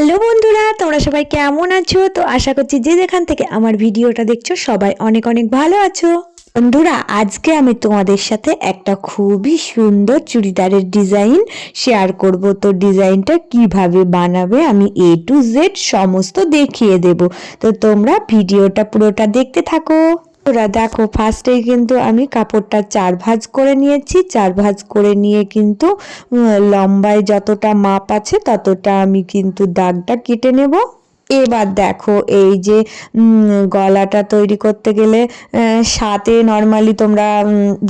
Hello বন্ধুরা, তোমরা সবাই কেমন আছো? তো আশা করছি যে যেখান থেকে আমার ভিডিওটা দেখছ, সবাই অনেক অনেক ভালো আছো। বন্ধুরা, আজকে আমি তোমাদের সাথে একটা খুবই সুন্দর চুড়িদারের ডিজাইন শেয়ার করব। তো ডিজাইনটা কীভাবে বানাবে, আমি এ টু জেড সমস্ত দেখিয়ে দেব। তো তোমরা ভিডিওটা পুরোটা দেখতে থাকো। ওরা দেখো ফার্স্টেই কিন্তু আমি কাপড়টা চার ভাঁজ করে নিয়েছি। চার ভাঁজ করে নিয়ে কিন্তু লম্বায় যতটা মাপ আছে ততটা আমি কিন্তু দাগটা কেটে নেব। এবার দেখো এই যে গলাটা তৈরি করতে গেলে সাতে নর্মালি তোমরা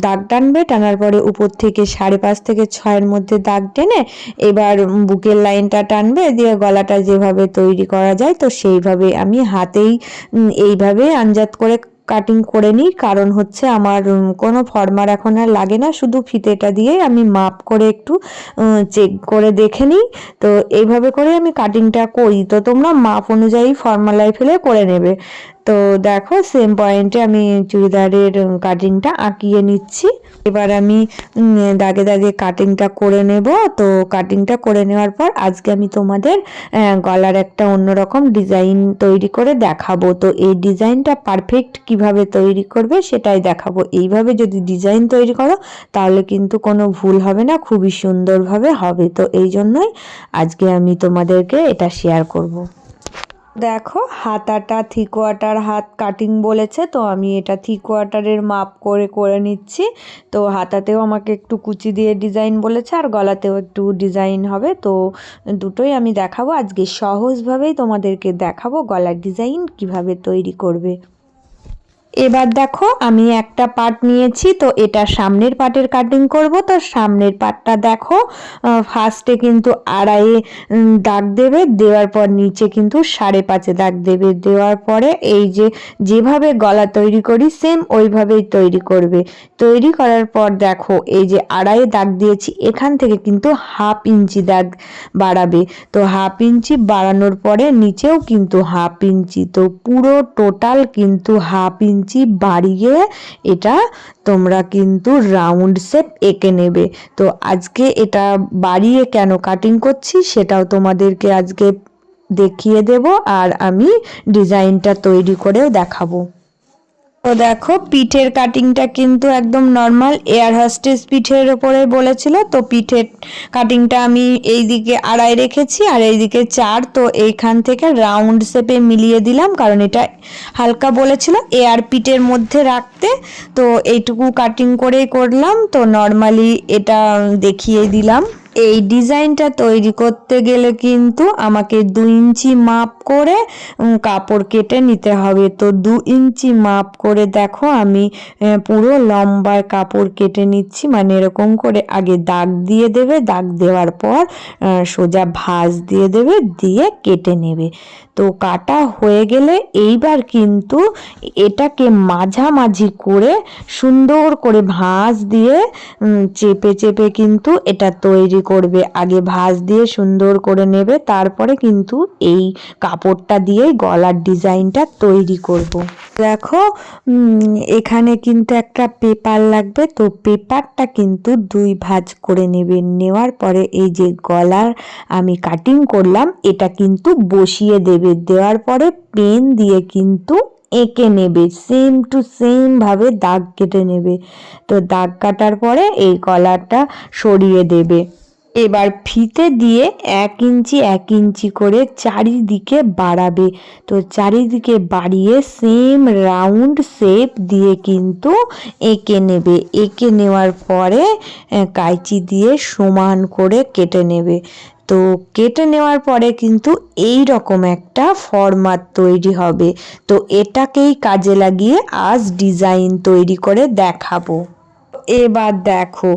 দাগ টানবে, টানার পরে উপর থেকে সাড়ে পাঁচ থেকে ছয়ের মধ্যে দাগ টেনে এবার বুকের লাইনটা টানবে, দিয়ে গলাটা যেভাবে তৈরি করা যায়, তো সেইভাবে আমি হাতেই এইভাবে আঞ্জাত করে কাটিং করে নিই, কারণ হচ্ছে আমার কোনো ফর্মার এখন আর লাগে না, শুধু ফিতেটা দিয়ে আমি মাপ করে একটু চেক করে দেখে নিই। তো এইভাবে করে আমি কাটিংটা করি। তো তোমরা মাপ অনুযায়ী ফর্মালায় ফেলে করে নেবে। তো দেখো সেম পয়েন্টে আমি চুড়িদারের কাটিংটা আঁকিয়ে নিচ্ছি। এবার আমি দাগে দাগে কাটিংটা করে নেব। তো কাটিংটা করে নেওয়ার পর আজকে আমি তোমাদের গলার একটা অন্যরকম ডিজাইন তৈরি করে দেখাবো। তো এই ডিজাইনটা পারফেক্ট কীভাবে তৈরি করবে সেটাই দেখাবো। এইভাবে যদি ডিজাইন তৈরি করো, তাহলে কিন্তু কোনো ভুল হবে না, খুবই সুন্দরভাবে হবে। তো এই জন্যই আজকে আমি তোমাদেরকে এটা শেয়ার করব। দেখো, হাতাটা থ্রি কোয়ার্টার হাত কাটিং বলেছে, তো আমি এটা থ্রি কোয়ার্টারের মাপ করে করে নিচ্ছি। তো হাতাতেও আমাকে একটু কুচি দিয়ে ডিজাইন বলেছে, আর গলাতেও একটু ডিজাইন হবে। তো দুটোই আমি দেখাবো। আজকে সহজভাবেই তোমাদেরকে দেখাবো গলার ডিজাইন কীভাবে তৈরি করবে। এবার দেখো, আমি একটা পার্ট নিয়েছি, তো এটা সামনের পার্টের কাটিং করব। তো সামনের পার্টটা দেখো ফার্স্টে কিন্তু আড়াইয়ে দাগ দেবে, দেওয়ার পর নিচে কিন্তু সাড়ে পাঁচে দাগ দেবে। দেওয়ার পরে এই যে, যেভাবে গলা তৈরি করি সেম ওইভাবেই তৈরি করবে। তৈরি করার পর দেখো, এই যে আড়াইয়ে দাগ দিয়েছি, এখান থেকে কিন্তু হাফ ইঞ্চি দাগ বাড়াবে। তো হাফ ইঞ্চি বাড়ানোর পরে নিচেও কিন্তু হাফ ইঞ্চি, তো পুরো টোটাল কিন্তু হাফ ইঞ্চি বাড়িয়ে এটা তোমরা কিন্তু রাউন্ড শেপ এঁকে নেবে। তো আজকে এটা বাড়িয়ে কেন কাটিং করছি সেটাও তোমাদেরকে আজকে দেখিয়ে দেব আর আমি ডিজাইনটা তৈরি করেও দেখাবো। তো দেখো, পিঠের কাটিংটা কিন্তু একদম নর্মাল এয়ার হস্টেস পিঠের ওপরে বলেছিল। তো পিঠের কাটিংটা আমি এই দিকে আড়াই রেখেছি আর এইদিকে চার। তো এইখান থেকে রাউন্ড শেপে মিলিয়ে দিলাম, কারণ এটা হালকা বলেছিল এয়ার পিঠের মধ্যে রাখতে। তো এইটুকু কাটিং করেই করলাম। তো নর্মালি এটা দেখিয়ে দিলাম। এই ডিজাইনটা তৈরি করতে গেলে কিন্তু আমাকে দু ইঞ্চি মাপ করে কাপড় কেটে নিতে হবে। তো দু ইঞ্চি মাপ করে দেখো আমি পুরো লম্বায় কাপড় কেটে নিচ্ছি। মানে এরকম করে আগে দাগ দিয়ে দেবে, দাগ দেওয়ার পর সোজা ভাঁজ দিয়ে দেবে, দিয়ে কেটে নেবে। তো কাটা হয়ে গেলে এইবার কিন্তু এটাকে মাঝামাঝি করে সুন্দর করে ভাঁজ দিয়ে চেপে চেপে কিন্তু এটা তৈরি করবে। আগে ভাঁজ দিয়ে সুন্দর করে নেবে, তারপরে কিন্তু এই কাপড়টা দিয়ে গলার ডিজাইনটা তৈরি করব। দেখো এখানে কিন্তু একটা পেপার লাগবে, তো পেপারটা কিন্তু দুই ভাঁজ করে নেবে। নেওয়ার পরে এই যে গলার আমি কাটিং করলাম, এটা কিন্তু বসিয়ে দেবে। দেওয়ার পরে পেন দিয়ে কিন্তু এঁকে নেবে সেম টু সেম ভাবে দাগ কেটে নেবে। তো দাগ কাটার পরে এই কলারটা সরিয়ে দেবে। এবার ফিতে দিয়ে এক ইঞ্চি এক ইঞ্চি করে চারিদিকে বাড়াবে। তো চারিদিকে বাড়িয়ে সেম রাউন্ড শেপ দিয়ে কিন্তু এঁকে নেবে। এঁকে নেওয়ার পরে কাঁচি দিয়ে সমান করে কেটে নেবে। তো কেটে নেওয়ার পরে কিন্তু এই রকম একটা ফরম্যাট তৈরি হবে। তো এটাকেই কাজে লাগিয়ে আজ ডিজাইন তৈরি করে দেখাবো। এবার দেখো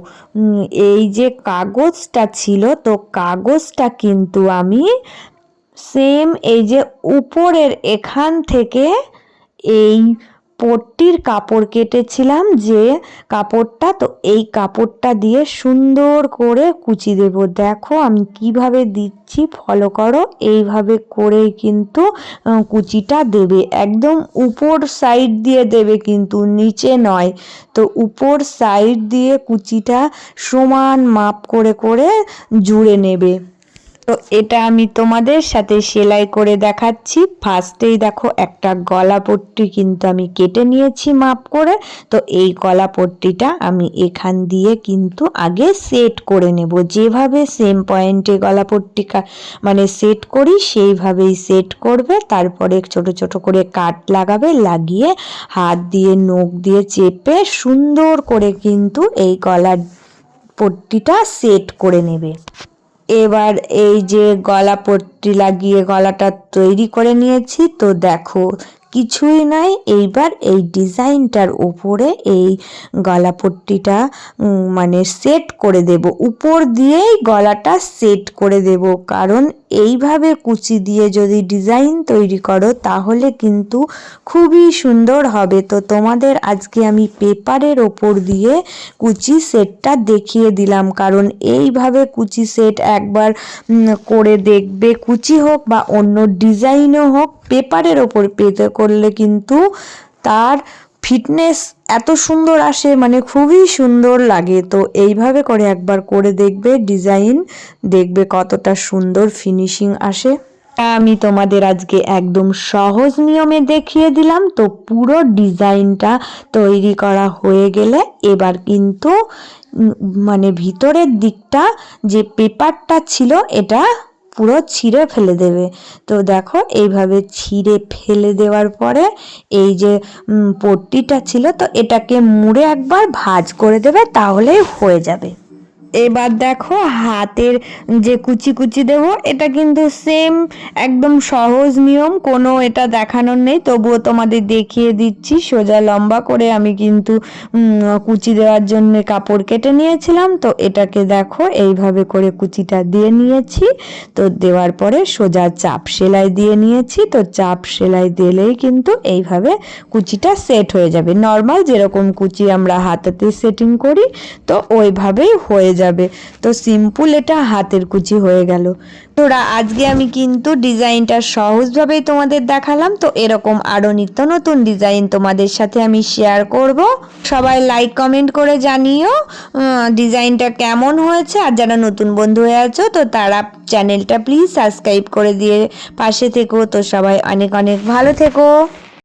এই যে কাগজটা ছিল, তো কাগজটা কিন্তু আমি সেম এই যে উপরের এখান থেকে এই পট্টির কাপড় কেটেছিলাম যে কাপড়টা, তো এই কাপড়টা দিয়ে সুন্দর করে কুচি দেব। দেখো আমি কীভাবে দিচ্ছি ফলো করো। এইভাবে করেই কিন্তু কুচিটা দেবে। একদম উপর সাইড দিয়ে দেবে কিন্তু, নিচে নয়। তো উপর সাইড দিয়ে কুচিটা সমান মাপ করে করে জুড়ে নেবে। তো এটা আমি তোমাদের সাথে সেলাই করে দেখাচ্ছি। ফার্স্টেই দেখো একটা গলা পট্টি কিন্তু আমি কেটে নিয়েছি মাপ করে। তো এই গলা পট্টিটা আমি এখান দিয়ে কিন্তু আগে সেট করে নেব। যেভাবে সেম পয়েন্টে গলা পট্টি মানে সেট করি, সেইভাবেই সেট করবে। তারপরে ছোট ছোট করে কাট লাগাবে, লাগিয়ে হাত দিয়ে, নখ দিয়ে চেপে সুন্দর করে কিন্তু এই গলার পট্টিটা সেট করে নেবে। এবার এই যে গলা পট্টি লাগিয়ে গলাটা তৈরি করে নিয়েছি, তো দেখো, কিছুই নাই। এইবার এই ডিজাইনটার উপরে এই গলা পট্টিটা মানে সেট করে দেব। উপর দিয়েই গলাটা সেট করে দেব, কারণ এইভাবে কুচি দিয়ে যদি ডিজাইন তৈরি করো, তাহলে কিন্তু খুবই সুন্দর হবে। তো তোমাদের আজকে আমি পেপারের ওপর দিয়ে কুচি সেটটা দেখিয়ে দিলাম, কারণ এইভাবে কুচি সেট একবার করে দেখবে। কুচি হোক বা অন্য ডিজাইনও হোক, পেপারের ওপর পেতে করলে কিন্তু তার ফিটনেস এত সুন্দর আসে মানে খুবই সুন্দর লাগে। তো এইভাবে করে একবার করে দেখবে ডিজাইন, দেখবে কতটা সুন্দর ফিনিশিং আসে। আমি তোমাদের আজকে একদম সহজ নিয়মে দেখিয়ে দিলাম। তো পুরো ডিজাইনটা তৈরি করা হয়ে গেলে এবার কিন্তু মানে ভিতরের দিকটা যে পেপারটা ছিল, এটা পুরো ছিঁড়ে ফেলে দেবে। তো দেখো, এইভাবে ছিঁড়ে ফেলে দেওয়ার পরে এই যে পট্টিটা ছিল, তো এটাকে মুড়ে একবার ভাজ করে দেবে, তাহলেই হয়ে যাবে। এবার দেখো হাতের যে কুচি কুচি দেবো এটা কিন্তু সেম একদম সহজ নিয়ম, কোনো এটা দেখানোর নেই। তবুও তোমাদের দেখিয়ে দিচ্ছি, সোজা লম্বা করে আমি কিন্তু কুচি দেওয়ার জন্য কাপড় কেটে নিয়েছিলাম। তো এটাকে দেখো, এইভাবে করে কুচিটা দিয়ে নিয়েছি। তো দেওয়ার পরে সোজা চাপ সেলাই দিয়ে নিয়েছি। তো চাপ সেলাই দিলেই কিন্তু এইভাবে কুচিটা সেট হয়ে যাবে। নর্মাল যেরকম কুচি আমরা হাতেতে সেটিং করি, তো ওইভাবেই হয়ে যাবে তো সিম্পল এটা হাতের কুচি হয়ে গেল। তোরা আজকে আমি কিন্তু ডিজাইনটা সহজভাবেই তোমাদের দেখালাম। তো এরকম আরও নিত্য নতুন ডিজাইন তোমাদের সাথে আমি শেয়ার করব। সবাই লাইক কমেন্ট করে জানিও ডিজাইনটা কেমন হয়েছে। আর যারা নতুন বন্ধু হয়ে আছো, তো তারা চ্যানেলটা প্লিজ সাবস্ক্রাইব করে দিয়ে পাশে থেকো। তো সবাই অনেক অনেক ভালো থেকো।